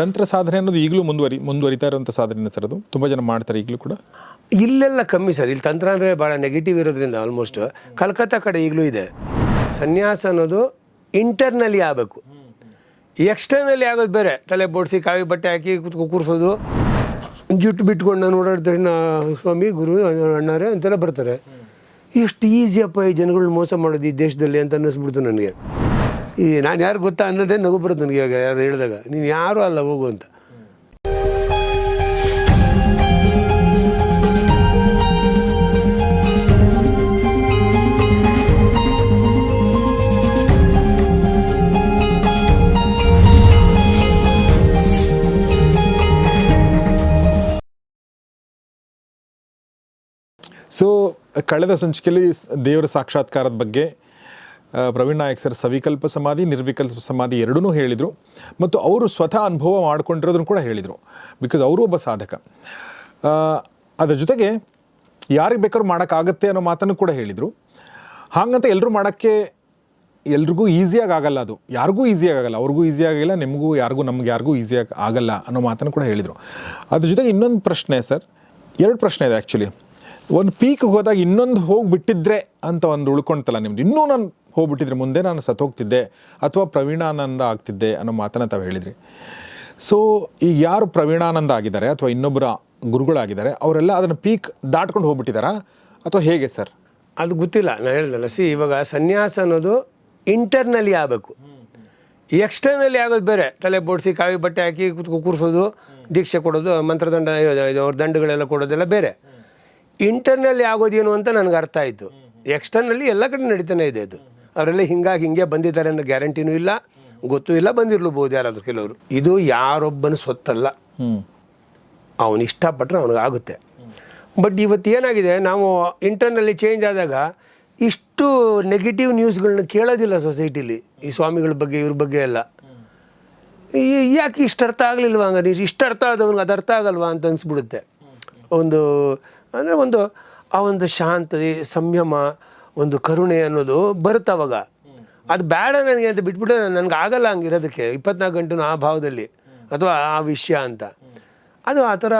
ತಂತ್ರ ಸಾಧನೆ ಅನ್ನೋದು ಈಗಲೂ ಮುಂದುವರಿ, ಮುಂದುವರಿತಾ ಇರುವಂಥ ಸಾಧನೆ ಸರ್ ಅದು? ತುಂಬ ಜನ ಮಾಡ್ತಾರೆ ಈಗಲೂ ಕೂಡ? ಇಲ್ಲೆಲ್ಲ ಕಮ್ಮಿ ಸರ್. ಇಲ್ಲಿ ತಂತ್ರ ಅಂದರೆ ಭಾಳ ನೆಗೆಟಿವ್ ಇರೋದ್ರಿಂದ ಆಲ್ಮೋಸ್ಟ್ ಕಲ್ಕತ್ತಾ ಕಡೆ ಈಗಲೂ ಇದೆ. ಸನ್ಯಾಸ ಅನ್ನೋದು ಇಂಟರ್ನಲಿ ಆಗಬೇಕು. ಎಕ್ಸ್ಟರ್ನಲ್ಲಿ ಆಗೋದು ಬೇರೆ. ತಲೆ ಬೋಡಿಸಿ ಕಾವಿ ಬಟ್ಟೆ ಹಾಕಿ ಕೂರಿಸೋದು ಜುಟ್ಟು ಬಿಟ್ಕೊಂಡು ನಾನು ಓಡಾಡ್ತೇನೆ ಸ್ವಾಮಿ, ಗುರು, ಅಣ್ಣಾರೆ ಅಂತೆಲ್ಲ ಬರ್ತಾರೆ. ಎಷ್ಟು ಈಸಿಯಪ್ಪ ಈ ಜನಗಳನ್ನ ಮೋಸ ಮಾಡೋದು ಈ ದೇಶದಲ್ಲಿ ಅಂತ ಅನ್ನಿಸ್ಬಿಡ್ತು ನನಗೆ. ಈ ನಾನು ಯಾರು ಗೊತ್ತಾ ಅನ್ನೋದೇ ನಗು ಬರುತ್ತೆ ನನಗೆ ಇವಾಗ ಯಾರು ಹೇಳಿದಾಗ. ನೀನು ಯಾರೂ ಅಲ್ಲ ಹೋಗು ಅಂತ. ಸೊ ಕಳೆದ ಸಂಚಿಕೆಯಲ್ಲಿ ದೇವರ ಸಾಕ್ಷಾತ್ಕಾರದ ಬಗ್ಗೆ ಪ್ರವೀಣ್ ನಾಯಕ್ ಸರ್ ಸವಿಕಲ್ಪ ಸಮಾಧಿ, ನಿರ್ವಿಕಲ್ಪ ಸಮಾಧಿ ಎರಡೂ ಹೇಳಿದರು. ಮತ್ತು ಅವರು ಸ್ವತಃ ಅನುಭವ ಮಾಡಿಕೊಂಡಿರೋದನ್ನು ಕೂಡ ಹೇಳಿದರು. ಬಿಕಾಸ್ ಅವರು ಒಬ್ಬ ಸಾಧಕ. ಅದರ ಜೊತೆಗೆ ಯಾರಿಗೆ ಬೇಕಾದ್ರೂ ಮಾಡೋಕ್ಕಾಗತ್ತೆ ಅನ್ನೋ ಮಾತನ್ನು ಕೂಡ ಹೇಳಿದರು. ಹಾಗಂತ ಎಲ್ಲರೂ ಮಾಡೋಕ್ಕೆ ಎಲ್ರಿಗೂ ಈಸಿಯಾಗಿ ಆಗಲ್ಲ ಅದು. ಯಾರಿಗೂ ಈಸಿಯಾಗಿ ಆಗಲ್ಲ ಅವ್ರಿಗೂ ಈಸಿಯಾಗಿಲ್ಲ, ನಿಮಗೂ, ಯಾರಿಗೂ, ನಮ್ಗೆ ಯಾರಿಗೂ ಈಸಿಯಾಗಿ ಆಗಲ್ಲ ಅನ್ನೋ ಮಾತನ್ನು ಕೂಡ ಹೇಳಿದರು. ಅದ್ರ ಜೊತೆಗೆ ಇನ್ನೊಂದು ಪ್ರಶ್ನೆ ಸರ್. ಎರಡು ಪ್ರಶ್ನೆ ಇದೆ ಆ್ಯಕ್ಚುಲಿ ಒಂದು ಪೀಕ್ ಹೋದಾಗ ಇನ್ನೊಂದು ಹೋಗಿಬಿಟ್ಟಿದ್ರೆ ಅಂತ ಒಂದು ಉಳ್ಕೊಳ್ತಲ್ಲ ನಿಮ್ದು. ಇನ್ನೂ ನಾನು ಹೋಗ್ಬಿಟ್ಟಿದ್ರೆ ಮುಂದೆ ನಾನು ಸತ್ತೋಗ್ತಿದ್ದೆ ಅಥವಾ ಪ್ರವೀಣಾನಂದ ಆಗ್ತಿದ್ದೆ ಅನ್ನೋ ಮಾತನ್ನು ತಾವು ಹೇಳಿದ್ರಿ. ಸೊ ಈಗ ಯಾರು ಪ್ರವೀಣಾನಂದ ಆಗಿದ್ದಾರೆ ಅಥವಾ ಇನ್ನೊಬ್ಬರ ಗುರುಗಳಾಗಿದ್ದಾರೆ, ಅವರೆಲ್ಲ ಅದನ್ನು ಪೀಕ್ ದಾಟ್ಕೊಂಡು ಹೋಗ್ಬಿಟ್ಟಿದ್ದಾರಾ ಅಥವಾ ಹೇಗೆ ಸರ್ ಅದು ಗೊತ್ತಿಲ್ಲ, ನಾನು ಹೇಳ್ದಲ್ಲ ಸಿ ಇವಾಗ ಸನ್ಯಾಸ ಅನ್ನೋದು ಇಂಟರ್ನಲ್ಲಿ ಆಗಬೇಕು. ಎಕ್ಸ್ಟರ್ನಲ್ಲಿ ಆಗೋದು ಬೇರೆ, ತಲೆ ಬೋಡಿಸಿ ಕಾವಿ ಬಟ್ಟೆ ಹಾಕಿ ಕೂರಿಸೋದು, ದೀಕ್ಷೆ ಕೊಡೋದು, ಮಂತ್ರದಂಡ ಅವ್ರ ದಂಡಗಳೆಲ್ಲ ಕೊಡೋದೆಲ್ಲ ಬೇರೆ. ಇಂಟರ್ನಲ್ಲಿ ಆಗೋದೇನು ಅಂತ ನನಗೆ ಅರ್ಥ ಆಯಿತು. ಎಕ್ಸ್ಟರ್ನಲ್ಲಿ ಎಲ್ಲ ಕಡೆ ನಡೀತಾನೆ ಇದೆ ಅದು. ಅವರೆಲ್ಲ ಹಿಂಗಾಗಿ ಹಿಂಗೆ ಬಂದಿದ್ದಾರೆ ಅನ್ನೋ ಗ್ಯಾರಂಟಿನೂ ಇಲ್ಲ, ಗೊತ್ತೂ ಇಲ್ಲ, ಬಂದಿರ್ಲೂಬಹುದು ಯಾರಾದರೂ ಕೆಲವರು. ಇದು ಯಾರೊಬ್ಬನ ಸ್ವತ್ತಲ್ಲ. ಹ್ಞೂ ಅವನು ಇಷ್ಟಪಟ್ಟರೆ ಅವನಿಗಾಗುತ್ತೆ. ಬಟ್ ಇವತ್ತು ಏನಾಗಿದೆ, ನಾವು ಇಂಟರ್ನಲ್ಲಿ ಚೇಂಜ್ ಆದಾಗ ಇಷ್ಟು ನೆಗೆಟಿವ್ ನ್ಯೂಸ್ಗಳನ್ನ ಕೇಳೋದಿಲ್ಲ ಸೊಸೈಟಿಲಿ, ಈ ಸ್ವಾಮಿಗಳ ಬಗ್ಗೆ, ಇವ್ರ ಬಗ್ಗೆ ಎಲ್ಲ. ಯಾಕೆ ಇಷ್ಟು ಅರ್ಥ ಆಗಲಿಲ್ವಾ ಹಂಗಾರೆ ಇಷ್ಟು ಅರ್ಥ ಆದವನಿಗೆ ಅದು ಅರ್ಥ ಆಗಲ್ವಾ ಅಂತ ಅನಿಸ್ಬಿಡುತ್ತೆ. ಒಂದು, ಅಂದರೆ ಒಂದು ಆ ಒಂದು ಶಾಂತಿ ಸಂಯಮ ಒಂದು ಕರುಣೆ ಅನ್ನೋದು ಬರುತ್ತೆ ಅವಾಗ. ಅದು ಬೇಡ ನನಗೆ ಅಂತ ಬಿಟ್ಬಿಟ್ಟು ನನಗೆ ಆಗಲ್ಲ ಹಂಗಿರೋದಕ್ಕೆ. ಇಪ್ಪತ್ನಾಲ್ಕು ಗಂಟೆನೂ ಆ ಭಾವದಲ್ಲಿ. ಅಥವಾ ಆ ವಿಷಯ ಅಂತ. ಅದು ಆ ಥರ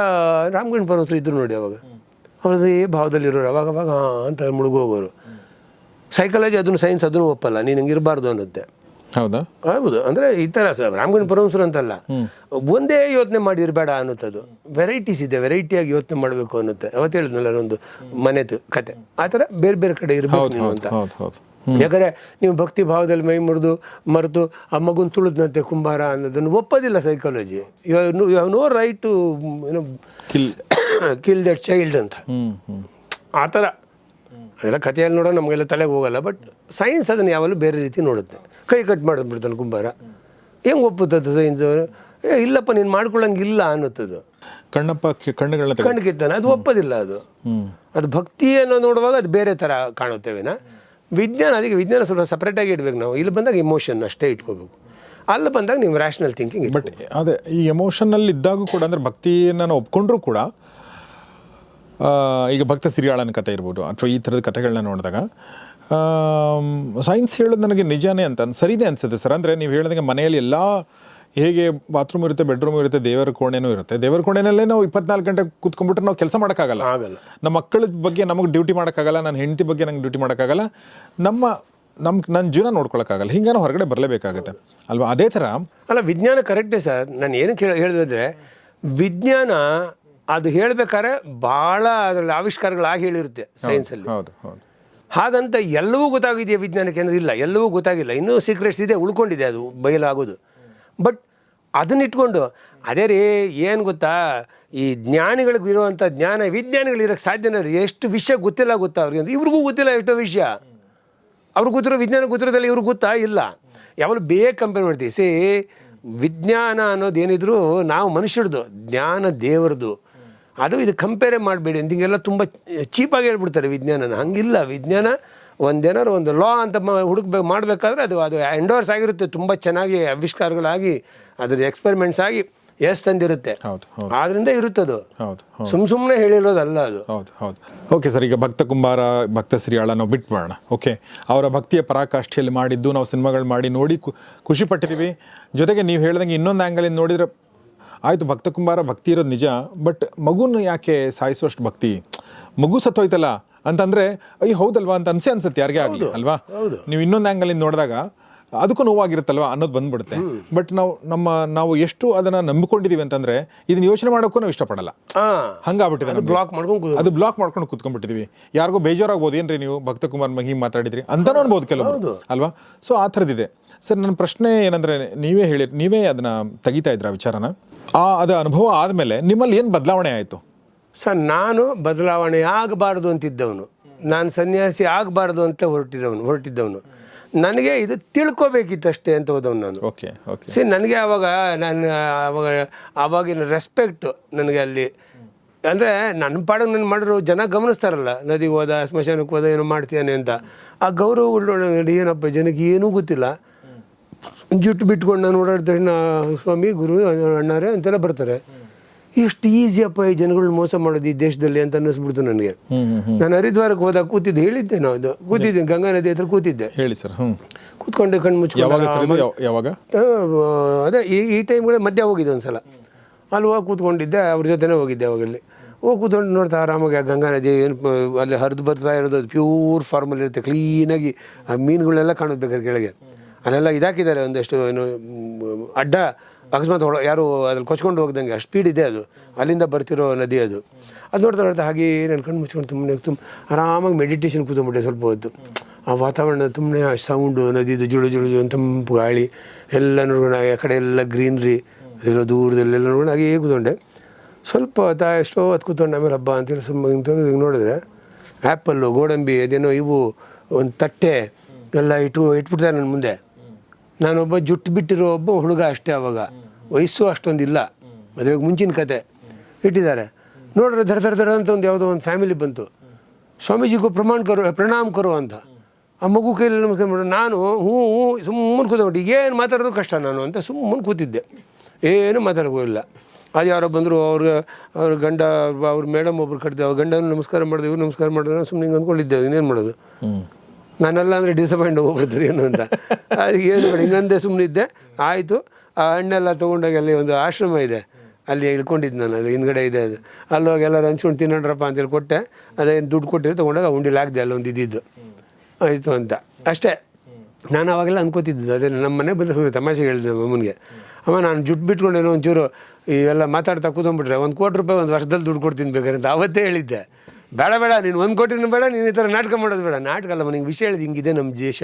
ರಾಮಗಣ ಪರ್ವತರು ಇದ್ರು ನೋಡಿ ಅವಾಗ. ಅವ್ರದ್ದು ಈ ಭಾವದಲ್ಲಿರೋರು ಅವಾಗ ಅವಾಗ ಹಾಂ ಅಂತ ಮುಳುಗೋಗೋರು. ಸೈಕಾಲಜಿ ಅದನ್ನು ಸೈನ್ಸ್ ಅದನ್ನು ಒಪ್ಪಲ್ಲ. ನೀನು ಹಂಗೆ ಇರಬಾರ್ದು ಅನ್ನತ್ತೆ ಹೌದಾ? ಹೌದು. ಅಂದ್ರೆ ಈ ತರ ಸರ್ ರಾಮಗಣ ಅಂತಲ್ಲ. ಒಂದೇ ಯೋಚನೆ ಮಾಡಿರಬೇಡ ಅನ್ನುತ್ತದು. ವೆರೈಟೀಸ್ ಇದೆ. ವೆರೈಟಿಯಾಗಿ ಯೋಚನೆ ಮಾಡಬೇಕು ಅನ್ನತ್ತೆ. ಅವತ್ತು ಹೇಳಿದ್ನಲ್ಲ ಒಂದು ಮನೆದು ಕತೆ. ಆತರ ಥರ ಬೇರೆ ಬೇರೆ ಕಡೆ ಇರಬೇಕು ನೀವು ಅಂತ. ಯಾಕಂದರೆ ನೀವು ಭಕ್ತಿ ಭಾವದಲ್ಲಿ ಮೈ ಮುರಿದು ಮರೆತು ಆ ಮಗುನ್ ತುಳಿದ್ನಂತೆ ಕುಂಬಾರ ಅನ್ನೋದನ್ನು ಒಪ್ಪೋದಿಲ್ಲ psychology you have no right to ಏನೋ ಕಿಲ್ ಕಿಲ್ ದಟ್ ಚೈಲ್ಡ್ ಅಂತ. ಆತರ ಆ ಥರ ಅದೆಲ್ಲ ಕಥೆಯಲ್ಲಿ ನೋಡೋ ನಮಗೆಲ್ಲ ತಲೆಗೆ ಹೋಗಲ್ಲ ಬಟ್ ಸೈನ್ಸ್ ಅದನ್ನು ಯಾವಾಗಲೂ ಬೇರೆ ರೀತಿ ನೋಡುತ್ತೆ. ಕೈ ಕಟ್ ಮಾಡಿಬಿಡ್ತಾನೆ ಕುಂಬಾರ. ಹೆಂಗೆ ಒಪ್ಪುತ್ತದೆ ಸೈನ್ಸ್ ಏ ಇಲ್ಲಪ್ಪ ನೀನು ಮಾಡ್ಕೊಳ್ಳಂಗಿಲ್ಲ ಅನ್ನುತ್ತದು. ಕಣ್ಣಪ್ಪ ಕಣ್ಣುಗಳನ್ನ ಕಣ್ಣು ಕಿತ್ತಾನೆ. ಅದು ಒಪ್ಪೋದಿಲ್ಲ ಅದು. ಅದು ಭಕ್ತಿ ಅನ್ನೋ ನೋಡುವಾಗ ಅದು ಬೇರೆ ಥರ ಕಾಣುತ್ತೇವಿನ? ವಿಜ್ಞಾನ ಅದಕ್ಕೆ ವಿಜ್ಞಾನ ಸ್ವಲ್ಪ ಸಪ್ರೇಟಾಗಿ ಇಡಬೇಕು ನಾವು. ಇಲ್ಲಿ ಬಂದಾಗ ಇಮೋಷನ್ ಅಷ್ಟೇ ಇಟ್ಕೋಬೇಕು. ಅಲ್ಲಿ ಬಂದಾಗ ನೀವು ರ್ಯಾಷನಲ್ ಥಿಂಕಿಂಗ್ ಬಟ್ ಅದೇ ಈ ಎಮೋಷನಲ್ಲಿ ಇದ್ದಾಗೂ ಕೂಡ ಅಂದರೆ ಭಕ್ತಿಯನ್ನು ನಾವು ಒಪ್ಕೊಂಡ್ರೂ ಕೂಡ ಈಗ ಭಕ್ತ ಸಿರಿಯಾಳನ ಕಥೆ ಇರ್ಬೋದು ಅಥವಾ ಈ ಥರದ ಕಥೆಗಳನ್ನ ನೋಡಿದಾಗ ಸೈನ್ಸ್ ಹೇಳೋದು ನನಗೆ ನಿಜಾನೇ ಅಂತ ಸರಿನೇ ಅನ್ಸುತ್ತೆ ಸರ್. ಅಂದರೆ ನೀವು ಹೇಳಿದಂಗೆ ಮನೆಯಲ್ಲಿ ಎಲ್ಲ ಹೇಗೆ ಬಾತ್ರೂಮ್ ಇರುತ್ತೆ ಬೆಡ್ರೂಮ್ ಇರುತ್ತೆ ದೇವರ ಕೋಣೆನೂ ಇರುತ್ತೆ. ದೇವರ ಕೋಣೆನಲ್ಲೇ ನಾವು ಇಪ್ಪತ್ನಾಲ್ಕು ಗಂಟೆ ಕೂತ್ಕೊಂಡ್ಬಿಟ್ರೆ ನಾವು ಕೆಲಸ ಮಾಡೋಕ್ಕಾಗಲ್ಲ. ಆಗಲ್ಲ. ನಮ್ಮ ಮಕ್ಕಳ ಬಗ್ಗೆ ನಮಗೆ ಡ್ಯೂಟಿ ಮಾಡೋಕ್ಕಾಗಲ್ಲ ನನ್ನ ಹೆಂಡತಿ ಬಗ್ಗೆ ನಂಗೆ ಡ್ಯೂಟಿ ಮಾಡೋಕ್ಕಾಗಲ್ಲ. ನಮ್ಮ ನಮ್ಮ ನನ್ನ ಜೀವನ ನೋಡ್ಕೊಳಕ್ಕಾಗಲ್ಲ. ಹಿಂಗೆ ನಾವು ಹೊರಗಡೆ ಬರಲೇಬೇಕಾಗುತ್ತೆ. ಅಲ್ವಾ? ಅದೇ ಥರ ಅಲ್ಲ ವಿಜ್ಞಾನ ಕರೆಕ್ಟೇ ಸರ್. ನಾನು ಏನಕ್ಕೆ ಹೇಳಿ ಹೇಳಿದ್ರೆ ವಿಜ್ಞಾನ ಅದು ಹೇಳಬೇಕಾದ್ರೆ ಭಾಳ ಅದರಲ್ಲಿ ಆವಿಷ್ಕಾರಗಳಾಗಿ ಹೇಳಿರುತ್ತೆ ಸೈನ್ಸಲ್ಲಿ ಹೌದು ಹೌದು. ಹಾಗಂತ ಎಲ್ಲವೂ ಗೊತ್ತಾಗಿದೆಯಾ ವಿಜ್ಞಾನಕ್ಕೆ ಕೇಂದ್ರ ಇಲ್ಲ, ಎಲ್ಲವೂ ಗೊತ್ತಾಗಿಲ್ಲ. ಇನ್ನೂ ಸೀಕ್ರೆಟ್ಸ್ ಇದೆ, ಉಳ್ಕೊಂಡಿದೆ ಅದು, ಬಯಲಾಗೋದು. ಬಟ್ ಅದನ್ನ ಇಟ್ಕೊಂಡು, ಅದೇ ರೀ, ಏನು ಗೊತ್ತಾ? ಈ ಜ್ಞಾನಿಗಳಿಗೆ ಇರುವಂಥ ಜ್ಞಾನ ವಿಜ್ಞಾನಿಗಳು ಇರೋಕ್ಕೆ ಸಾಧ್ಯನೇ ರೀ ಎಷ್ಟು ವಿಷಯ ಗೊತ್ತಿಲ್ಲ ಗೊತ್ತಾ ಅವ್ರಿಗೆ ಅಂದರೆ? ಇವ್ರಿಗೂ ಗೊತ್ತಿಲ್ಲ ಎಷ್ಟೋ ವಿಷಯ. ಅವ್ರಿಗೆ ಗೊತ್ತಿರೋ ವಿಜ್ಞಾನ ಗೊತ್ತಿರೋದಲ್ಲಿ ಇವ್ರಿಗೆ ಗೊತ್ತಾ? ಇಲ್ಲ. ಯಾವಾಗಲೂ ಬೇಗ ಕಂಪೇರ್ ಮಾಡ್ತೀವಿ. ಸಿ ವಿಜ್ಞಾನ ಅನ್ನೋದು ಏನಿದ್ರು ನಾವು ಮನುಷ್ಯರದು, ಜ್ಞಾನ ದೇವರದು. ಅದು ಇದು ಕಂಪೇರೇ ಮಾಡಬೇಡಿ ಹಿಂಗೆಲ್ಲ ತುಂಬ ಚೀಪಾಗಿ ಹೇಳ್ಬಿಡ್ತಾರೆ ವಿಜ್ಞಾನನ. ಹಂಗಿಲ್ಲ. ವಿಜ್ಞಾನ ಒಂದೇನಾದ್ರು ಒಂದು ಲಾ ಅಂತ ಹುಡುಕ್ಬೇಕು ಮಾಡಬೇಕಾದ್ರೆ ಅದು ಅದು ಎಂಡೋರ್ಸ್ ಆಗಿರುತ್ತೆ. ತುಂಬ ಚೆನ್ನಾಗಿ ಆವಿಷ್ಕಾರಗಳಾಗಿ ಅದ್ರ ಎಕ್ಸ್ಪೆರಿಮೆಂಟ್ಸ್ ಆಗಿ ಎಸ್ ಅಂದಿರುತ್ತೆ. ಆದ್ರಿಂದ ಇರುತ್ತೆ ಅದು ಹೌದು. ಸುಮ್ ಸುಮ್ಮನೆ ಹೇಳಿರೋದಲ್ಲ ಅದು. ಹೌದು ಹೌದು. ಓಕೆ ಸರ್ ಈಗ ಭಕ್ತ ಕುಂಬಾರ ಭಕ್ತ ಶ್ರೀಯಾಳ ನಾವು ಮಾಡೋಣ. ಓಕೆ ಅವರ ಭಕ್ತಿಯ ಪರಾಕಾಷ್ಠೆಯಲ್ಲಿ ಮಾಡಿದ್ದು ನಾವು ಸಿನಿಮಾಗಳು ಮಾಡಿ ನೋಡಿ ಖುಷಿ ಪಟ್ಟಿದ್ದೀವಿ. ಜೊತೆಗೆ ನೀವು ಹೇಳ್ದಂಗೆ ಇನ್ನೊಂದು ಆ್ಯಂಗಲಿಂದ ನೋಡಿದರೆ ಆಯಿತು ಭಕ್ತ ಕುಂಬಾರ ಭಕ್ತಿ ಇರೋದು ನಿಜ ಬಟ್ ಮಗುನ ಯಾಕೆ ಸಾಯಿಸುವಷ್ಟು ಭಕ್ತಿ? ಮಗು ಸತ್ತೋಯ್ತಲ್ಲ ಅಂತಂದ್ರೆ ಅಯ್ಯೋ ಹೌದಲ್ವಾ? ಅಂತ ಅನ್ಸೆ ಅನ್ಸುತ್ತೆ ಯಾರಿಗೆ ಆಗಲಿ ಅಲ್ವಾ? ನೀವು ಇನ್ನೊಂದು ಆ್ಯಂಗಲಿಂದ ನೋಡಿದಾಗ ಅದಕ್ಕೂ ನೋವಾಗಿರುತ್ತಲ್ವ ಅನ್ನೋದು ಬಂದ್ಬಿಡುತ್ತೆ. ಬಟ್ ನಾವು ನಮ್ಮ ನಾವು ಎಷ್ಟು ಅದನ್ನ ನಂಬಿಕೊಂಡಿದೀವಿ ಅಂತಂದ್ರೆ ಇದನ್ನ ಯೋಚನೆ ಮಾಡೋಕ್ಕೂ ನಾವು ಇಷ್ಟಪಡಲ್ಲ. ಹಂಗಾಗ್ಬಿಟ್ಟಿದೆ ನಮ್ಗೆ. ಬ್ಲಾಕ್ ಮಾಡ್ಕೊಂಡು ಅದು ಬ್ಲಾಕ್ ಮಾಡ್ಕೊಂಡು ಕುತ್ಕೊಂಡ್ಬಿಟ್ಟಿದೀವಿ. ಯಾರಿಗೋ ಬೇಜಾರಾಗ್ಬೋದು ಏನ್ರಿ ನೀವು? ಭಕ್ತ ಕುಮಾರ್ ಮಂಗಿ ಮಾತಾಡಿದ್ರಿ ಅಂತಾನೂ ಅನ್ಬೋದು ಕೆಲವರು. ಅಲ್ವಾ? ಸೊ ಆ ಥರದಿದೆ ಸರ್ ನನ್ನ ಪ್ರಶ್ನೆ ಏನಂದ್ರೆ ನೀವೇ ಹೇಳಿ ನೀವೇ ಅದನ್ನ ತೆಗಿತಾ ಇದ್ರ ವಿಚಾರನ? ಆ ಅದು ಅನುಭವ ಆದ್ಮೇಲೆ ನಿಮ್ಮಲ್ಲಿ ಏನು ಬದಲಾವಣೆ ಆಯಿತು? ಸರ್ ನಾನು ಬದಲಾವಣೆ ಆಗಬಾರ್ದು ಅಂತಿದ್ದವನು. ನಾನು ಸನ್ಯಾಸಿ ಆಗಬಾರ್ದು ಅಂತ ಹೊರಟಿದ್ದವನು ಹೊರಟಿದ್ದವನು. ನನಗೆ ಇದು ತಿಳ್ಕೊಬೇಕಿತ್ತಷ್ಟೇ ಅಂತ ಹೋದವ್ ನಾನು. Okay okay. ಸಿ ನನಗೆ ಆವಾಗ ನಾನು ಆವಾಗ ಆವಾಗಿನ ರೆಸ್ಪೆಕ್ಟು ನನಗೆ ಅಲ್ಲಿ. ಅಂದರೆ ನನ್ನ ಪಾಡಿಗೆ ನಾನು ಮಾಡಿರು ಜನ ಗಮನಿಸ್ತಾರಲ್ಲ ನದಿಗೆ ಹೋದ ಸ್ಮಶಾನಕ್ಕೆ ಹೋದ ಏನೋ ಮಾಡ್ತೀಯಾನೆ ಅಂತ. ಆ ಗೌರವ ಏನಪ್ಪ ಜನಕ್ಕೆ ಏನೂ ಗೊತ್ತಿಲ್ಲ. ಜುಟ್ಟು ಬಿಟ್ಕೊಂಡು ನಾನು ಓಡಾಡ್ತೇನೆ ಸ್ವಾಮಿ ಗುರು ಅಣ್ಣಾರೆ ಅಂತೆಲ್ಲ ಬರ್ತಾರೆ. ಎಷ್ಟು ಈಸಿಯಪ್ಪ ಈ ಜನಗಳನ್ನ ಮೋಸ ಮಾಡೋದು ಈ ದೇಶದಲ್ಲಿ ಅಂತ ಅನ್ನಿಸ್ಬಿಡ್ತು ನನಗೆ. ನಾನು ಹರಿದ್ವಾರಕ್ಕೆ ಹೋದಾಗ ಕೂತಿದ್ದೆ ಹೇಳಿದ್ದೆ ನಾವು ಅದು ಕೂತಿದ್ದೆ ಗಂಗಾ ನದಿ ಹತ್ರ ಕೂತಿದ್ದೆ. ಹೇಳಿ ಸರ್ ಕೂತ್ಕೊಂಡೆ ಕಣ್ಣು ಮುಚ್ಕೊಂಡು ಯಾವಾಗ ಅದೇ ಈ ಈ ಟೈಮ್ಗಳೇ ಮಧ್ಯ ಹೋಗಿದ್ದೆ ಒಂದ್ಸಲ. ಅಲ್ಲಿ ಹೋಗಿ ಕೂತ್ಕೊಂಡಿದ್ದೆ ಅವ್ರ ಜೊತೆನೇ ಹೋಗಿದ್ದೆ ಅವಾಗಲ್ಲಿ. ಹೋಗಿ ಕೂತ್ಕೊಂಡು ನೋಡ್ತಾ ಆರಾಮಾಗಿ ಆ ಗಂಗಾ ನದಿ ಏನು ಅಲ್ಲಿ ಹರಿದು ಬರ್ತಾ ಇರೋದು ಅದು ಪ್ಯೂರ್ ಫಾರ್ಮಲ್ ಇರುತ್ತೆ ಕ್ಲೀನಾಗಿ ಆ ಮೀನುಗಳೆಲ್ಲ ಬೇಕಾದ್ರೆ ಕೆಳಗೆ. ಅಲ್ಲೆಲ್ಲ ಇದಾಕಿದ್ದಾರೆ ಒಂದಷ್ಟು ಏನು ಅಡ್ಡ ಅಕಸ್ಮಾತ್ ಹೊಳ ಯಾರು ಅದ್ರಲ್ಲಿ ಕೊಚ್ಕೊಂಡು ಹೋಗ್ದಂಗೆ ಅಷ್ಟು ಸ್ಪೀಡ್ ಇದೆ ಅದು. ಅಲ್ಲಿಂದ ಬರ್ತಿರೋ ನದಿ ಅದು. ಅದು ನೋಡ್ತಾ ನೋಡ್ತಾ ಹಾಗೆ ನನ್ನ ಕಣ್ಣು ಮುಚ್ಕೊಂಡು ತುಂಬ ತುಂಬ ಆರಾಮಾಗಿ ಮೆಡಿಟೇಷನ್ ಕೂತ್ಕೊಂಡ್ಬಿಟ್ಟೆ ಸ್ವಲ್ಪ ಹೊತ್ತು. ಆ ವಾತಾವರಣ ತುಂಬನೇ ಆ ಸೌಂಡು ನದಿದು ಜುಳು ಜುಳು ತಂಪು ಗಾಳಿ, ಎಲ್ಲ ನೋಡ್ಕೊಂಡು ಆ ಕಡೆ ಎಲ್ಲ ಗ್ರೀನ್ರಿ ಅದೆಲ್ಲ ದೂರದಲ್ಲೆಲ್ಲ ನೋಡ್ಕೊಂಡು ಹಾಗೆ ಕೂತ್ಕೊಂಡೆ. ಸ್ವಲ್ಪ ತಾ ಎಷ್ಟೋ ಹೊತ್ತು ಕೂತ್ಕೊಂಡು, ಆಮೇಲೆ ಹಬ್ಬ ಅಂತೇಳಿ ಸುಮ್ಮನೆ ಹಿಂಗೆ ನೋಡಿದ್ರೆ ಆ್ಯಪಲ್ಲು ಗೋಡಂಬಿ, ಅದೇನೋ ಇವು, ಒಂದು ತಟ್ಟೆ, ಎಲ್ಲ ಇಟ್ಟು ಇಟ್ಬಿಡ್ತಾರೆ ನನ್ನ ಮುಂದೆ. ನಾನೊಬ್ಬ ಜುಟ್ಟು ಬಿಟ್ಟಿರೋ ಒಬ್ಬ ಹುಡುಗ ಅಷ್ಟೇ ಅವಾಗ. ವಯಸ್ಸು ಅಷ್ಟೊಂದಿಲ್ಲ. ಮದುವೆಗೆ ಮುಂಚಿನ ಕತೆ. ಇಟ್ಟಿದ್ದಾರೆ. ನೋಡ್ರೆ ಧರ ಧರ ಧರ ಅಂತ ಒಂದು ಯಾವುದೋ ಒಂದು ಫ್ಯಾಮಿಲಿ ಬಂತು. ಸ್ವಾಮೀಜಿಗೂ ಪ್ರಮಾಣ ಕರು, ಪ್ರಣಾಮ ಕರು ಅಂತ. ಆ ಮಗು ಕೈಲಿ ನಮಸ್ಕಾರ ಮಾಡು ನಾನು ಹ್ಞೂ ಹ್ಞೂ ಸುಮ್ಮನೆ ಕೂತ್ಬಿಟ್ಟು ಏನು ಮಾತಾಡೋದು ಕಷ್ಟ ನಾನು ಅಂತ ಸುಮ್ಮನೆ ಕೂತಿದ್ದೆ. ಏನು ಮಾತಾಡೋಕ್ಕೋಗಿಲ್ಲ ಅದು ಯಾರೋ ಬಂದರು, ಅವ್ರ ಅವ್ರ ಗಂಡ, ಅವ್ರ ಮೇಡಮ್ ಒಬ್ರು ಕಟ್ಟಿದೆ ಅವ್ರ ಗಂಡನ ನಮಸ್ಕಾರ ಮಾಡಿದೆ ಇವ್ರು ನಮಸ್ಕಾರ ಮಾಡಿದ್ರೆ ಸುಮ್ಮನೆ ಹಿಂಗೆ ಅಂದ್ಕೊಂಡಿದ್ದೆ, ಇನ್ನೇನು ಮಾಡೋದು? ನಾನೆಲ್ಲ ಅಂದರೆ ಡಿಸಪಾಯಿಂಟ್ ಹೋಗ್ಬಿಡ್ತೀರಿ ಏನು ಅಂತ. ಅದಕ್ಕೆ ಏನು ಬೇಡ, ಹಿಂಗಂದೆ ಸುಮ್ಮನೆ ಇದ್ದೆ. ಆಯಿತು, ಆ ಹಣ್ಣೆಲ್ಲ ತೊಗೊಂಡೋಗಿ ಅಲ್ಲಿ ಒಂದು ಆಶ್ರಮ ಇದೆ. ಅಲ್ಲಿ ಇಳ್ಕೊಂಡಿದ್ದು ನಾನು, ಅಲ್ಲಿ ಹಿಂದ್ಗಡೆ ಇದೆ ಅದು. ಅಲ್ಲೋಗಿ ಎಲ್ಲ ಹಂಚ್ಕೊಂಡು ತಿನ್ನೋಣ್ರಪ್ಪ ಅಂತೇಳಿ ಕೊಟ್ಟೆ. ಅದೇನು ದುಡ್ಡು ಕೊಟ್ಟಿರೋ ತೊಗೊಂಡಾಗ ಉಂಡಿಲಿ ಅಲ್ಲಿ ಅಲ್ಲೊಂದು ಇದ್ದಿದ್ದು ಆಯಿತು ಅಂತ. ಅಷ್ಟೇ. ನಾನು ಅವಾಗೆಲ್ಲ ಅನ್ಕೋತಿದ್ದು ಅದೇ ನಮ್ಮ ಮನೆ ಬಂದ ಸುಮ್ಮನೆ ತಮಾಷೆ ಹೇಳಿದೆ ನಮ್ಮ ಅಮ್ಮನಿಗೆ. ಅಮ್ಮ, ನಾನು ಜುಟ್ಟು ಬಿಟ್ಕೊಂಡೇನೋ ಒಂಚೂರು ಇವೆಲ್ಲ ಮಾತಾಡ್ತಾ ಕೂತ್ಕೊಂಡ್ಬಿಟ್ರೆ ಒಂದು ಕೋಟಿ ರೂಪಾಯಿ ಒಂದು ವರ್ಷದಲ್ಲಿ ದುಡ್ಡು ಕೊಡ್ತೀನಿ ಅಂತ ಅವತ್ತೇ ಹೇಳಿದ್ದೆ. ಬೇಡ ಬೇಡ, ನೀನು ಒಂದು ಕೋಟಿನೂ ಬೇಡ, ನೀನು ಈ ಥರ ನಾಟಕ ಮಾಡೋದು ಬೇಡ. ನಾಟಕ ಅಲ್ಲ ನಿಂಗೆ ವಿಷಯ ಹೇಳಿದ ಹಿಂಗಿದೆ ನಮ್ಮ ದೇಶ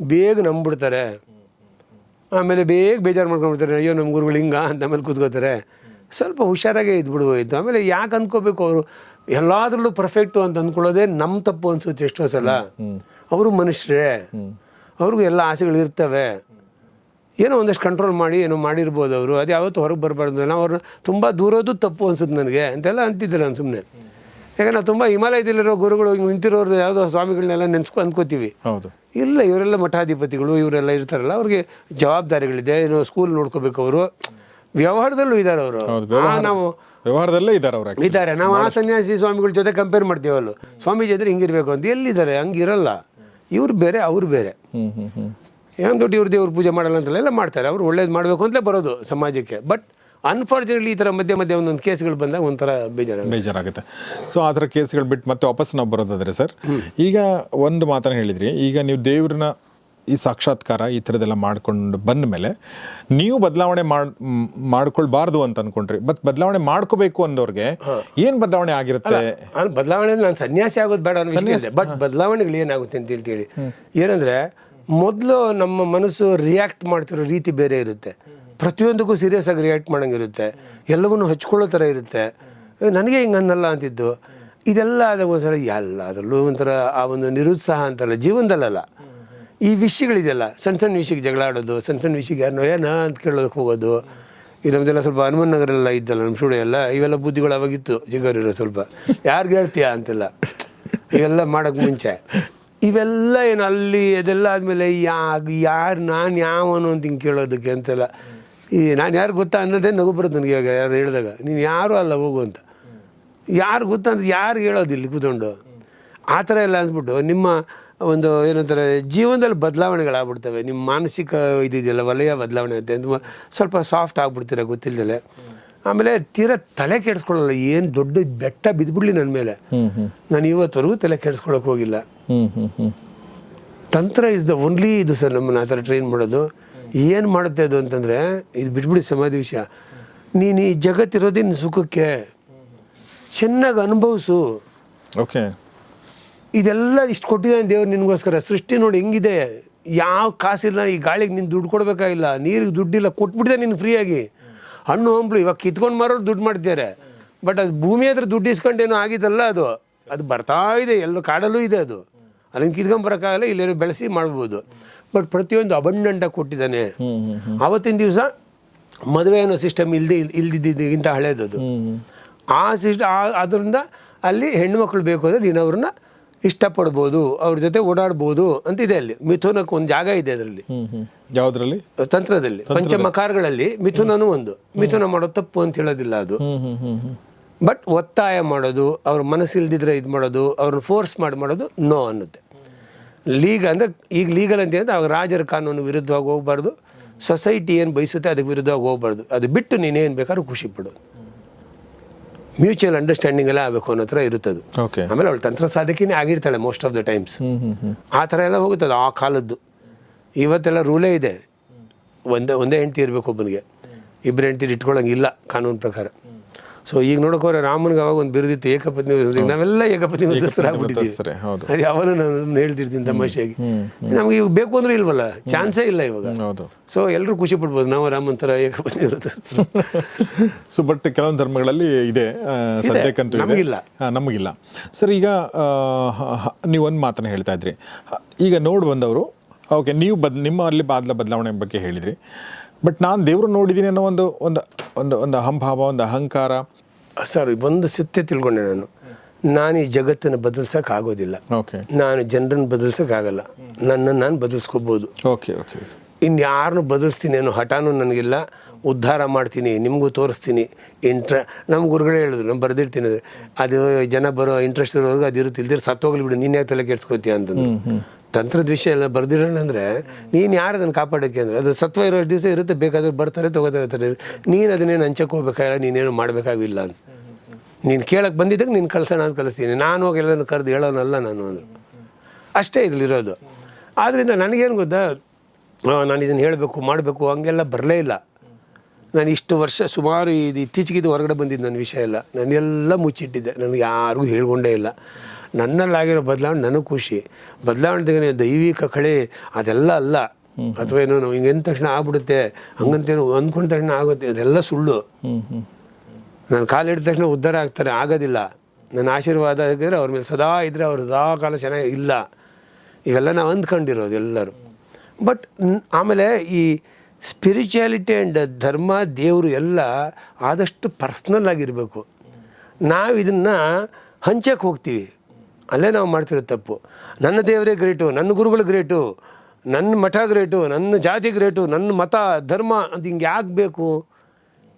ಬೇಗ ನಂಬಿಡ್ತಾರೆ ಆಮೇಲೆ ಬೇಗ ಬೇಜಾರು ಮಾಡ್ಕೊಂಡ್ಬಿಡ್ತಾರೆ. ಅಯ್ಯೋ ನಮ್ಮ ಗುರುಗಳು ಹಿಂಗ ಅಂತ ಆಮೇಲೆ ಕೂತ್ಕೋತಾರೆ. ಸ್ವಲ್ಪ ಹುಷಾರಾಗೇ ಇದ್ಬಿಡ್ಬೋಯ್ತು ಆಮೇಲೆ ಯಾಕೆ ಅಂದ್ಕೋಬೇಕು ಅವರು? ಎಲ್ಲಾದ್ರಲ್ಲೂ ಪರ್ಫೆಕ್ಟು ಅಂತ ಅಂದ್ಕೊಳ್ಳೋದೇ ನಮ್ಮ ತಪ್ಪು ಅನ್ಸುತ್ತೆ ಎಷ್ಟೋ ಸಲ. ಅವರು ಮನುಷ್ಯರೇ. ಅವ್ರಿಗೂ ಎಲ್ಲ ಆಸೆಗಳು ಇರ್ತವೆ. ಏನೋ ಒಂದಷ್ಟು ಕಂಟ್ರೋಲ್ ಮಾಡಿ, ಏನೋ ಮಾಡಿರ್ಬೋದು ಅವರು. ಅದು ಯಾವತ್ತೂ ಹೊರಗೆ ಬರಬಾರ್ದು. ನಾವು ಅವ್ರನ್ನ ತುಂಬ ದೂರೋದು ತಪ್ಪು ಅನ್ಸುತ್ತೆ ನನಗೆ. ಅಂತೆಲ್ಲ ಅಂತಿದ್ದಿಲ್ಲ ನಾನು ಸುಮ್ಮನೆ ಯಾಕಂದ್ರೆ ತುಂಬಾ ತುಂಬ ಹಿಮಾಲಯದಲ್ಲಿರೋ ಗುರುಗಳು ಹಿಂಗೆ ನಿಂತಿರೋರು ಯಾವುದೋ ಸ್ವಾಮಿಗಳನ್ನೆಲ್ಲ ನೆನ್ಸ್ಕೊ ಅಂದ್ಕೋತೀವಿ ಹೌದು. ಇಲ್ಲ ಇವರೆಲ್ಲ ಮಠಾಧಿಪತಿಗಳು ಇವರೆಲ್ಲ ಇರ್ತಾರಲ್ಲ ಅವ್ರಿಗೆ ಜವಾಬ್ದಾರಿಗಳಿದೆ. ಏನೋ ಸ್ಕೂಲ್ ನೋಡ್ಕೋಬೇಕು ಅವರು. ವ್ಯವಹಾರದಲ್ಲೂ ಇದ್ದಾರೆ ಅವರು. ನಾವು ವ್ಯವಹಾರದಲ್ಲೇ ಇದ್ದಾರೆ ಅವರು. ಇದ್ದಾರೆ ನಾವು ಆ ಸನ್ಯಾಸಿ ಸ್ವಾಮಿಗಳ ಜೊತೆ ಕಂಪೇರ್ ಮಾಡ್ತೀವಲ್ಲ ಸ್ವಾಮೀಜಿ ಅಂದ್ರೆ ಹಿಂಗಿರ್ಬೇಕು ಅಂತ. ಎಲ್ಲಿದ್ದಾರೆ? ಹಂಗಿರಲ್ಲ. ಇವ್ರು ಬೇರೆ ಅವ್ರು ಬೇರೆ. ಹ್ಮ್ ಹ್ಮ್ ಹ್ಮ್. ಏನು ದೊಡ್ಡ ಇವ್ರ ದೇವ್ರ ಪೂಜೆ ಮಾಡಲ್ಲ ಅಂತಲ್ಲ ಎಲ್ಲ ಮಾಡ್ತಾರೆ. ಅವ್ರು ಒಳ್ಳೇದು ಮಾಡಬೇಕು ಅಂತಲೇ ಬರೋದು ಸಮಾಜಕ್ಕೆ. ಬಟ್ ಅನ್ಫಾರ್ಚುನೇಟ್ಲಿ ಈ ಥರ ಮಧ್ಯೆ ಮಧ್ಯೆ ಒಂದೊಂದು ಕೇಸ್ಗಳು ಬಂದಾಗ ಒಂಥರ ಬೇಜಾರ ಬೇಜಾರಾಗುತ್ತೆ. ಸೊ ಆ ಥರ ಕೇಸ್ಗಳು ಬಿಟ್ಟು ಮತ್ತೆ ವಾಪಸ್ ನಾವು ಬರೋದಾದ್ರೆ ಸರ್ ಈಗ ಒಂದು ಮಾತನ್ನು ಹೇಳಿದ್ರಿ. ಈಗ ನೀವು ದೇವ್ರನ್ನ ಈ ಸಾಕ್ಷಾತ್ಕಾರ ಈ ಥರದ್ದೆಲ್ಲ ಮಾಡ್ಕೊಂಡು ಬಂದ ಮೇಲೆ ನೀವು ಬದಲಾವಣೆ ಮಾಡ್ ಮಾಡ್ಕೊಳ್ಬಾರ್ದು ಅಂತ ಅನ್ಕೊಂಡ್ರಿ. ಬಟ್ ಬದಲಾವಣೆ ಮಾಡ್ಕೋಬೇಕು ಅಂದವ್ರಿಗೆ ಏನು ಬದಲಾವಣೆ ಆಗಿರುತ್ತೆ? ಬದಲಾವಣೆ ನಾನು ಸನ್ಯಾಸಿ ಆಗೋದು ಬೇಡ ಅನ್ನೋ ಬಟ್ ಬದಲಾವಣೆಗಳು ಏನಾಗುತ್ತೆ ಅಂತ ಹೇಳ್ತೀವಿ ಏನಂದ್ರೆ ಮೊದಲು ನಮ್ಮ ಮನಸ್ಸು ರಿಯಾಕ್ಟ್ ಮಾಡ್ತಿರೋ ರೀತಿ ಬೇರೆ ಇರುತ್ತೆ. ಪ್ರತಿಯೊಂದಕ್ಕೂ ಸೀರಿಯಸ್ ಆಗಿ ರಿಯಾಕ್ಟ್ ಮಾಡೋಂಗಿರುತ್ತೆ. ಎಲ್ಲವನ್ನೂ ಹಚ್ಕೊಳ್ಳೋ ಥರ ಇರುತ್ತೆ. ನನಗೆ ಹಿಂಗೆ ಅನ್ನಲ್ಲ ಅಂತಿದ್ದು. ಇದೆಲ್ಲ ಆದಾಗ ಒಂದ್ಸಲ ಎಲ್ಲ ಅದರಲ್ಲೂ ಒಂಥರ ಆ ಒಂದು ನಿರುತ್ಸಾಹ ಅಂತಲ್ಲ, ಜೀವನದಲ್ಲಲ್ಲ. ಈ ವಿಷಯಗಳಿದೆಯಲ್ಲ ಸಣ್ಣ ಸಣ್ಣ ವಿಷಯಕ್ಕೆ ಜಗಳ ಆಡೋದು ಸಣ್ಣ ಸಣ್ಣ ವಿಷಯಕ್ಕೆ ಯಾರನ್ನೋ ಏನೋ ಅಂತ ಕೇಳೋದಕ್ಕೆ ಹೋಗೋದು. ಈ ಸ್ವಲ್ಪ ಹನುಮನ್ ನಗರೆಲ್ಲ ಇದ್ದಲ್ಲ, ನಮ್ಮ ಸ್ಟುಡಿಯೋ ಎಲ್ಲ, ಇವೆಲ್ಲ ಬುದ್ಧಿಗಳು ಅವಾಗಿತ್ತು, ಜಿಗರಿರೋ ಸ್ವಲ್ಪ. ಯಾರಿಗೆ ಹೇಳ್ತೀಯ ಅಂತೆಲ್ಲ. ಇವೆಲ್ಲ ಮಾಡೋಕ್ಕೆ ಮುಂಚೆ. ಇವೆಲ್ಲ ಏನು ಅಲ್ಲಿ ಅದೆಲ್ಲ ಆದಮೇಲೆ ಯಾ, ಯಾರು, ನಾನು ಯಾವನು ಅಂತ ಹಿಂಗೆ ಕೇಳೋದಕ್ಕೆ ಅಂತೆಲ್ಲ. ಈ ನಾನು ಯಾರು ಗೊತ್ತಾ ಅನ್ನೋದೇ ನಗು ಬರುತ್ತೆ ನನಗೆ ಇವಾಗ ಯಾರು ಹೇಳಿದಾಗ. ನೀನು ಯಾರೂ ಅಲ್ಲ ಹೋಗು ಅಂತ. ಯಾರು ಗೊತ್ತಾ ಅಂತ ಯಾರು ಹೇಳೋದು ಇಲ್ಲಿ ಕೂತ್ಕೊಂಡು? ಆ ಥರ ಎಲ್ಲ ಅಂದ್ಬಿಟ್ಟು ನಿಮ್ಮ ಒಂದು ಏನಂತಾರೆ ಜೀವನದಲ್ಲಿ ಬದಲಾವಣೆಗಳಾಗ್ಬಿಡ್ತವೆ. ನಿಮ್ಮ ಮಾನಸಿಕ ಇದಿದೆಯಲ್ಲ ವಲಯ ಬದಲಾವಣೆ ಅಂತ ಅಂತ ಸ್ವಲ್ಪ ಸಾಫ್ಟ್ ಆಗಿಬಿಡ್ತೀರ ಗೊತ್ತಿಲ್ಲದೆ ಆಮೇಲೆ ತೀರ ತಲೆ ಕೆಡಿಸ್ಕೊಳ್ಳಲ್ಲ ಏನು ದೊಡ್ಡ ಬೆಟ್ಟ ಬಿದ್ದುಬಿಡ್ಲಿ ನನ್ನ ಮೇಲೆ. ನಾನು ಇವತ್ತವರೆಗೂ ತಲೆ ಕೆಡಿಸ್ಕೊಳಕ್ಕೆ ಹೋಗಿಲ್ಲ. ತಂತ್ರ ಇಸ್ ದ ಓನ್ಲಿ ಇದು ಸರ್ ನಮ್ಮನ್ನು ಆ ಥರ ಟ್ರೈನ್ ಮಾಡೋದು. ಏನು ಮಾಡುತ್ತೆ ಅದು ಅಂತಂದರೆ ಇದು ಬಿಟ್ಬಿಡಿ ಸಮಾಧಿ ವಿಷಯ. ನೀನು ಈ ಜಗತ್ತಿರೋದೇ ನಿನ್ನ ಸುಖಕ್ಕೆ. ಚೆನ್ನಾಗಿ ಅನುಭವಿಸು. ಓಕೆ. ಇದೆಲ್ಲ ಇಷ್ಟು ಕೊಟ್ಟಿದ್ದಾನೆ ದೇವ್ರು ನಿನಗೋಸ್ಕರ. ಸೃಷ್ಟಿ ನೋಡಿ ಹೆಂಗಿದೆ. ಯಾವ ಕಾಸಿಲ್ಲ ಈ ಗಾಳಿಗೆ ನೀನು ದುಡ್ಡು ಕೊಡಬೇಕಾಗಿಲ್ಲ. ನೀರಿಗೆ ದುಡ್ಡಿಲ್ಲ ಕೊಟ್ಬಿಟ್ಟಿದೆ ನೀನು ಫ್ರೀಯಾಗಿ. ಹಣ್ಣು ಹಂಪ್ಲು ಇವಾಗ ಕಿತ್ಕೊಂಡು ಮಾರೋರು ದುಡ್ಡು ಮಾಡ್ತಿದ್ದಾರೆ. ಬಟ್ ಅದು ಭೂಮಿ ಹತ್ರ ದುಡ್ಡು ಇಸ್ಕೊಂಡೇನೋ ಆಗಿದಲ್ಲ ಅದು. ಅದು ಬರ್ತಾ ಇದೆ ಎಲ್ಲ ಕಾಡಲ್ಲೂ ಇದೆ ಅದು. ಅದನ್ನು ಕಿತ್ಕೊಂಡ್ ಬರೋಕ್ಕಾಗಲ್ಲ ಇಲ್ಲೇನೋ ಬೆಳೆಸಿ ಮಾಡ್ಬೋದು. ಬಟ್ ಪ್ರತಿಯೊಂದು ಅಬಂಡೆಂಟಾಗಿ ಕೊಟ್ಟಿದ್ದಾನೆ. ಅವತ್ತಿನ ದಿವಸ ಮದುವೆ ಅನ್ನೋ ಸಿಸ್ಟಮ್ ಇಲ್ದಿ ಇಲ್ದಿದ್ದಿಗಿಂತ ಹಳೇದದು ಆ ಸಿಸ್ಟ ಅದರಿಂದ ಅಲ್ಲಿ ಹೆಣ್ಮಕ್ಳು ಬೇಕು ಅಂದರೆ ನೀನು ಅವ್ರನ್ನ ಇಷ್ಟಪಡ್ಬೋದು ಅವ್ರ ಜೊತೆ ಓಡಾಡ್ಬೋದು ಅಂತ ಇದೆ ಅಲ್ಲಿ. ಮಿಥುನಕ್ಕೆ ಒಂದು ಜಾಗ ಇದೆ ಅದರಲ್ಲಿ. ಯಾವುದ್ರಲ್ಲಿ? ತಂತ್ರದಲ್ಲಿ ಪಂಚಮಕಾರಗಳಲ್ಲಿ ಮಿಥುನನು ಒಂದು. ಮಿಥುನ ಮಾಡೋ ತಪ್ಪು ಅಂತ ಹೇಳೋದಿಲ್ಲ ಅದು. ಬಟ್ ಒತ್ತಾಯ ಮಾಡೋದು ಅವ್ರ ಮನಸ್ಸಿಲ್ದಿದ್ರೆ ಇದು ಮಾಡೋದು ಅವ್ರನ್ನ ಫೋರ್ಸ್ ಮಾಡಿ ಮಾಡೋದು ನೋ ಅನ್ನುತ್ತೆ. ಲೀಗ್ ಅಂದರೆ ಈಗ ಲೀಗಲ್ ಅಂತ ಹೇಳಿದ್ರೆ ಅವಾಗ ರಾಜರ ಕಾನೂನು ವಿರುದ್ಧವಾಗಿ ಹೋಗ್ಬಾರ್ದು. ಸೊಸೈಟಿ ಏನು ಬಯಸುತ್ತೆ ಅದಕ್ಕೆ ವಿರುದ್ಧವಾಗಿ ಹೋಗ್ಬಾರ್ದು. ಅದು ಬಿಟ್ಟು ನೀನೇನು ಬೇಕಾದ್ರೂ ಖುಷಿ ಪಡು. ಮ್ಯೂಚುವಲ್ ಅಂಡರ್ಸ್ಟ್ಯಾಂಡಿಂಗ್ ಎಲ್ಲ ಆಗಬೇಕು ಅನ್ನೋ ಥರ ಇರುತ್ತದು. ಓಕೆ ಆಮೇಲೆ ಅವಳು ತಂತ್ರ ಸಾಧಕಿನೇ ಆಗಿರ್ತಾಳೆ ಮೋಸ್ಟ್ ಆಫ್ ದ ಟೈಮ್ಸ್ ಆ ಥರ ಎಲ್ಲ ಹೋಗುತ್ತದೆ ಆ ಕಾಲದ್ದು. ಇವತ್ತೆಲ್ಲ ರೂಲೇ ಇದೆ. ಒಂದೇ ಒಂದೇ ಹೆಂಡ್ತಿ ಇರಬೇಕು ಒಬ್ಬನಿಗೆ. ಇಬ್ಬರು ಹೆಂಡ್ತಿ ಇಟ್ಕೊಳ್ಳೋಂಗಿಲ್ಲ ಕಾನೂನು ಪ್ರಕಾರ. ಸೊ ಈಗ ನೋಡೋಕೋರೆ ರಾಮನ್ಗೆ ಅವಾಗ ಒಂದು ಬಿರುದಿತ್ತು ಏಕಪತ್ನಿ. ನಾವೆಲ್ಲ ಏಕಪತ್ನಿ ವ್ರತಸ್ಥರಾಗ್ಬಿಟ್ಟಿದ್ದೀವಿ ಅವನು. ಅದು ಯಾವಾಗ ನಾನು ಹೇಳ್ತಿರ್ತೀನಿ ತಮಾಷೆಯಾಗಿ. ನಮ್ಗೆ ಇವಾಗ ಬೇಕು ಅಂದ್ರೆ ಇಲ್ವಲ್ಲ? ಚಾನ್ಸೇ ಇಲ್ಲ ಇವಾಗ. ಹೌದು. ಸೊ ಎಲ್ಲರೂ ಖುಷಿ ಪಡ್ಬೋದು. ನಾವು ರಾಮನ್ ತರ ಏಕಪತ್ನಿ ಸೊ ಬಟ್ ಕೆಲವೊಂದು ಧರ್ಮಗಳಲ್ಲಿ ಇದೆ ಸದ್ಯಕ್ಕಂತೂ ನಮಗಿಲ್ಲ. ನಮಗಿಲ್ಲ. ಸರ್ ಈಗ ನೀವು ಒಂದು ಮಾತನ್ನ ಹೇಳ್ತಾ ಇದ್ರಿ. ಈಗ ನೋಡಿ ಬಂದವರು ಓಕೆ ನೀವು ಬದ್ ನಿಮ್ಮ ಅಲ್ಲಿ ಬಾದ್ಲ ಬದಲಾವಣೆ ಬಗ್ಗೆ ಹೇಳಿದ್ರಿ. ಬಟ್ ನಾನು ದೇವರು ನೋಡಿದ್ದೀನಿ ಅನ್ನೋ ಒಂದು ಒಂದು ಒಂದು ಒಂದು ಅಹಂಭಾವ ಒಂದು ಅಹಂಕಾರ. ಸರ್ ಒಂದು ಸತ್ಯ ತಿಳ್ಕೊಂಡೆ ನಾನು. ನಾನು ಈ ಜಗತ್ತನ್ನು ಬದಲ್ಸೋಕೆ ಆಗೋದಿಲ್ಲ. ಓಕೆ ನಾನು ಜನರನ್ನು ಬದಲ್ಸೋಕ್ಕಾಗಲ್ಲ ನನ್ನನ್ನು ನಾನು ಬದಲ್ಸ್ಕೋಬೋದು. ಓಕೆ ಓಕೆ ಇನ್ಯಾರನ್ನು ಬದಲಿಸ್ತೀನಿ ಅನ್ನೋ ಹಠಾನು ನನಗಿಲ್ಲ. ಉದ್ಧಾರ ಮಾಡ್ತೀನಿ ನಿಮಗೂ ತೋರಿಸ್ತೀನಿ. ಇಂಟ್ರ ನಮ್ಮ ಗುರುಗಳೇ ಹೇಳಿದ್ರು ನಾನು ಬರೆದಿರ್ತೀನಿ ಅದು. ಅದು ಜನ ಬರೋ ಇಂಟ್ರೆಸ್ಟ್ ಇರೋರ್ಗು ಅದು ಇರುತ್ತೆ ಇಲ್ದಿರ ಸತ್ತೋಗ್ಲಿ ಬಿಡು ನೀನು ಯಾಕೆ ತಲೆ ಕೆಡ್ಸ್ಕೊತೀಯ ಅಂತಂದು ತಂತ್ರದ ವಿಷಯ ಎಲ್ಲ ಬರ್ದಿರೋಣ ಅಂದರೆ ನೀನು ಯಾರು ಅದನ್ನು ಕಾಪಾಡೋಕ್ಕೆ ಅಂದರೆ ಅದು ಸತ್ವ ಇರೋ ದಿವಸ ಇರುತ್ತೆ ಬೇಕಾದ್ರೆ ಬರ್ತಾರೆ, ತಗೋತಾರೆ ಇರ್ತಾರೆ ನೀನು ಅದನ್ನೇನು ಹಂಚಕ್ಕೆ ಹೋಗ್ಬೇಕಾಗಿಲ್ಲ, ನೀನೇನು ಮಾಡಬೇಕಾಗಿಲ್ಲ ಅಂತ. ನೀನು ಕೇಳಕ್ಕೆ ಬಂದಿದ್ದಕ್ಕೆ ನೀನು ಕಳ್ಸೋಣ ಅಂತ ಕಲಿಸ್ತೀನಿ ನಾನು ಹೋಗಿ ಎಲ್ಲನೂ ಕರೆದು ಹೇಳೋನಲ್ಲ ನಾನು ಅಂದರು. ಅಷ್ಟೇ ಇದ್ರಲ್ಲಿರೋದು. ಆದ್ದರಿಂದ ನನಗೇನು ಗೊತ್ತಾ? ನಾನು ಇದನ್ನು ಹೇಳಬೇಕು, ಮಾಡಬೇಕು, ಹಂಗೆಲ್ಲ ಬರಲೇ ಇಲ್ಲ. ನಾನು ಇಷ್ಟು ವರ್ಷ ಸುಮಾರು ಇದು ಇತ್ತೀಚೆಗೆ ಇದು ಹೊರಗಡೆ ಬಂದಿದ್ದು ನನ್ನ ವಿಷಯ ಎಲ್ಲ. ನಾನು ಎಲ್ಲ ಮುಚ್ಚಿಟ್ಟಿದ್ದೆ. ನನಗೆ ಯಾರಿಗೂ ಹೇಳ್ಕೊಂಡೇ ಇಲ್ಲ. ನನ್ನಲ್ಲಾಗಿರೋ ಬದಲಾವಣೆ ನನಗೆ ಖುಷಿ. ಬದಲಾವಣೆ ದೈವಿಕ ಕಳೆ, ಅದೆಲ್ಲ ಅಲ್ಲ. ಅಥವಾ ಏನೋ ನಾವು ಹಿಂಗೆ ಎಂದ ತಕ್ಷಣ ಆಗ್ಬಿಡುತ್ತೆ, ಹಂಗಂತೇನೋ ಅಂದ್ಕೊಂಡ ತಕ್ಷಣ ಆಗುತ್ತೆ, ಅದೆಲ್ಲ ಸುಳ್ಳು. ನಾನು ಕಾಲಿಡಿದ ತಕ್ಷಣ ಉದ್ಧಾರ ಆಗ್ತಾರೆ, ಆಗೋದಿಲ್ಲ. ನನ್ನ ಆಶೀರ್ವಾದ ಆಗಿದ್ರೆ ಅವ್ರ ಮೇಲೆ ಸದಾ ಇದ್ದರೆ ಅವ್ರು ಸದಾ ಕಾಲ ಚೆನ್ನಾಗಿ ಇಲ್ಲ. ಇವೆಲ್ಲ ನಾವು ಅಂದ್ಕೊಂಡಿರೋದು ಎಲ್ಲರೂ. ಬಟ್ ಆಮೇಲೆ ಈ ಸ್ಪಿರಿಚುಯಾಲಿಟಿ ಆ್ಯಂಡ್ ಧರ್ಮ, ದೇವರು ಎಲ್ಲ ಆದಷ್ಟು ಪರ್ಸ್ನಲ್ ಆಗಿರಬೇಕು. ನಾವು ಇದನ್ನು ಹಂಚಕ್ಕೆ ಹೋಗ್ತೀವಿ. ಅಲ್ಲೇ ನಾವು ಮಾಡ್ತಿರೋ ತಪ್ಪು. ನನ್ನ ದೇವರೇ ಗ್ರೇಟು ನನ್ನ ಗುರುಗಳು ಗ್ರೇಟು ನನ್ನ ಮಠ ಗ್ರೇಟು ನನ್ನ ಜಾತಿ ಗ್ರೇಟು ನನ್ನ ಮತ ಧರ್ಮ ಅದು ಹಿಂಗೆ ಯಾಕೆ ಬೇಕು?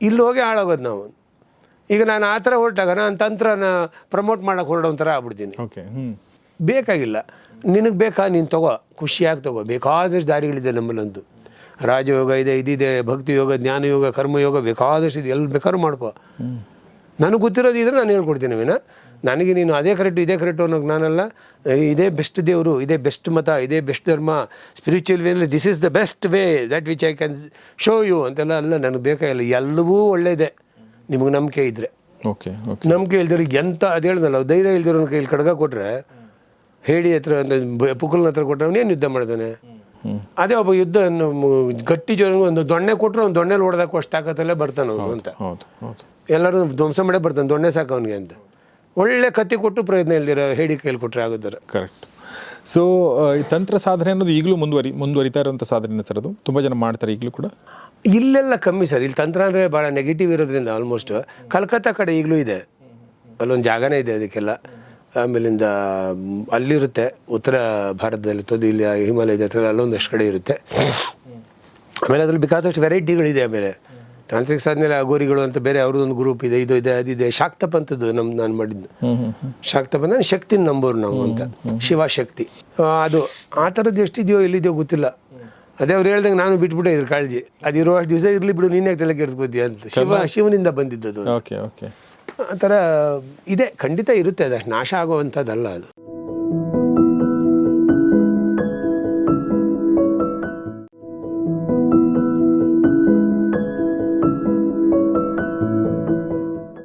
ಇಲ್ಲಿ ಹೋಗಿ ಹಾಳಾಗೋದು ನಾವು. ಈಗ ನಾನು ಆ ಥರ ಹೊರಟಾಗ ನಾನು ತಂತ್ರನ ಪ್ರಮೋಟ್ ಮಾಡೋಕೆ ಹೊರಡೋ ಥರ ಆಗ್ಬಿಡ್ತೀನಿ. ಬೇಕಾಗಿಲ್ಲ. ನಿನಗೆ ಬೇಕಾ ನೀನು ತಗೋ. ಖುಷಿಯಾಗಿ ತಗೋ. ಬೇಕಾದಷ್ಟು ದಾರಿಗಳಿದೆ ನಮ್ಮಲ್ಲಂತೂ ರಾಜಯೋಗ ಇದೆ ಇದಿದೆ ಭಕ್ತಿ ಯೋಗ ಜ್ಞಾನ ಯೋಗ ಕರ್ಮಯೋಗ ಬೇಕಾದಷ್ಟು ಇದೆ. ಎಲ್ಲಿ ಬೇಕಾದ್ರೂ ಮಾಡ್ಕೋ. ನನಗೆ ಗೊತ್ತಿರೋದು ಇದ್ರೆ ನಾನು ಹೇಳ್ಕೊಡ್ತೀನಿ ವಿನ ನನಗೆ ನೀನು ಅದೇ ಕರೆಕ್ಟು ಇದೇ ಕರೆಕ್ಟು ಅನ್ನೋ ನಾನಲ್ಲ. ಇದೇ ಬೆಸ್ಟ್ ದೇವರು ಇದೇ ಬೆಸ್ಟ್ ಮತ ಇದೇ ಬೆಸ್ಟ್ ಧರ್ಮ spiritual ವೇನಲ್ಲಿ this is the best way that which I can show you ಅಂತೆಲ್ಲ ಅಲ್ಲ ನನಗೆ ಬೇಕಾಗಿಲ್ಲ ಎಲ್ಲವೂ ಒಳ್ಳೆಯದೆ ನಿಮಗೆ ನಂಬಿಕೆ ಇದ್ದರೆ ಓಕೆ ಓಕೆ. ನಂಬಿಕೆ ಇಲ್ದಿರೋ ಎಂತ ಅದು ಹೇಳ್ದಲ್ಲ ಧೈರ್ಯ ಇಲ್ದಿರೋ ಕೈಲಿ ಕಡ್ಗ ಕೊಟ್ಟರೆ ಹೇಳಿ ಹತ್ರ ಪುಕ್ಕಲ್ನ ಹತ್ರ ಕೊಟ್ಟರೆ ಅವನೇನು ಯುದ್ಧ ಮಾಡಿದಾನೆ ಅದೇ ಒಬ್ಬ ಯುದ್ಧ ಗಟ್ಟಿ ಜೋರ ಒಂದು ದೊಣ್ಣೆ ಕೊಟ್ಟರು ಅವ್ನು ದೊಣ್ಣೆಲಿ ಹೊಡೆದಾಕೋ ಅಷ್ಟು ತಾಕತ್ತಲ್ಲೇ ಬರ್ತಾನೆ ಅವನು ಅಂತ. ಎಲ್ಲರೂ ಧ್ವಂಸ ಮಾಡೇ ಬರ್ತಾನೆ ದೊಣ್ಣೆ ಸಾಕು ಅವನಿಗೆ ಅಂತ. ಒಳ್ಳೆ ಕತ್ತಿ ಕೊಟ್ಟು ಪ್ರಯತ್ನ ಇಲ್ದಿರೋ ಹೇಳಿ ಕೈಲಿ ಕೊಟ್ಟರೆ ಆಗುತ್ತಾರೆ ಕರೆಕ್ಟ್ ಸೊ ಈ ತಂತ್ರ ಸಾಧನೆ ಅನ್ನೋದು ಈಗಲೂ ಮುಂದುವರಿ ಮುಂದುವರಿತಾ ಇರುವಂಥ ಸಾಧನೆ ಸರ್ ಅದು? ತುಂಬ ಜನ ಮಾಡ್ತಾರೆ ಈಗಲೂ ಕೂಡ? ಇಲ್ಲೆಲ್ಲ ಕಮ್ಮಿ ಸರ್. ಇಲ್ಲಿ ತಂತ್ರ ಅಂದರೆ ಭಾಳ ನೆಗೆಟಿವ್ ಇರೋದ್ರಿಂದ ಆಲ್ಮೋಸ್ಟ್ ಕಲ್ಕತ್ತಾ ಕಡೆ ಈಗಲೂ ಇದೆ. ಅಲ್ಲೊಂದು ಜಾಗನೇ ಇದೆ ಅದಕ್ಕೆಲ್ಲ. ಆಮೇಲಿಂದ ಅಲ್ಲಿರುತ್ತೆ. ಉತ್ತರ ಭಾರತದಲ್ಲಿ ತೊದು ಇಲ್ಲಿ ಹಿಮಾಲಯದ ಹತ್ರ ಅಲ್ಲೊಂದಷ್ಟು ಕಡೆ ಇರುತ್ತೆ. ಆಮೇಲೆ ಅದ್ರಲ್ಲಿ ಬೇಕಾದಷ್ಟು ವೆರೈಟಿಗಳಿದೆ ಆಮೇಲೆ. ತಾಂತ್ರಿಕ ಸಾಧನೆ ಅಗೋರಿಗಳು ಅಂತ ಬೇರೆ ಅವ್ರದ್ದೊಂದು ಗ್ರೂಪ್ ಇದೆ. ಇದು ಇದೆ ಅದಿದೆ ಶಾಕ್ತ ಪಂಥದ್ದು ನಮ್ ನಾನು ಮಾಡಿದ್ದು. ಶಾಕ್ತ ಪಂಥ ಅಂದ್ರೆ ಶಕ್ತಿನ ನಂಬೋರು ನಾವು ಅಂತ. ಶಿವಶಕ್ತಿ ಅದು ಆ ಥರದ್ದು ಎಷ್ಟಿದೆಯೋ ಎಲ್ಲಿದೆಯೋ ಗೊತ್ತಿಲ್ಲ. ಅದೇ ಅವ್ರು ಹೇಳ್ದಂಗೆ ನಾನು ಬಿಟ್ಬಿಟ್ಟೆ ಇದ್ರ ಕಾಳಜಿ. ಅದಿರೋ ಅಷ್ಟು ದಿವಸ ಇರಲಿ ಬಿಡು ನೀನೇ ತಲೆ ಕೆಡ್ಸ್ಕೋತೀಯ ಅಂತ. ಶಿವ ಶಿವನಿಂದ ಬಂದಿದ್ದದು ಆ ಥರ ಇದೆ. ಖಂಡಿತ ಇರುತ್ತೆ ಅದು. ಅಷ್ಟು ನಾಶ ಆಗುವಂಥದ್ದಲ್ಲ ಅದು.